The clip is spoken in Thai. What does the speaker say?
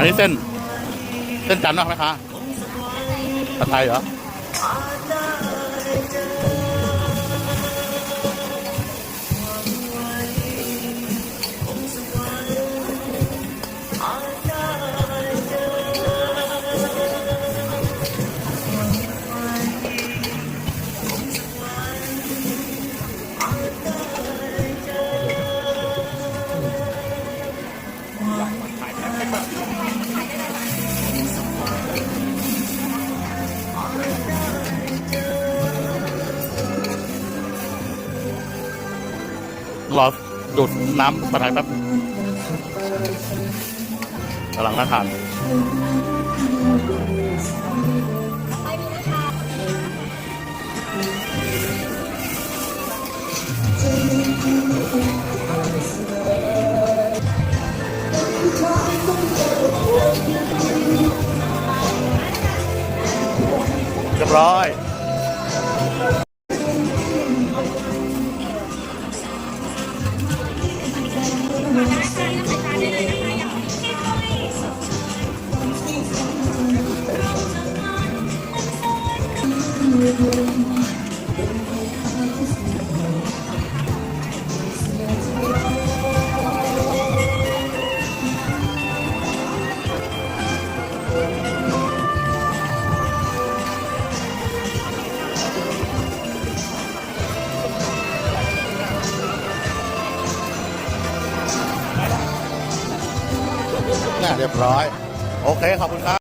อันนี้เส้น เส้นจันทร์ไหมคะผัดไทยเหรอ รอดูดน้ำผัดไทยแป๊บกำลังน่าทานเรียบร้อย เรียบร้อย โอเค ขอบคุณครับ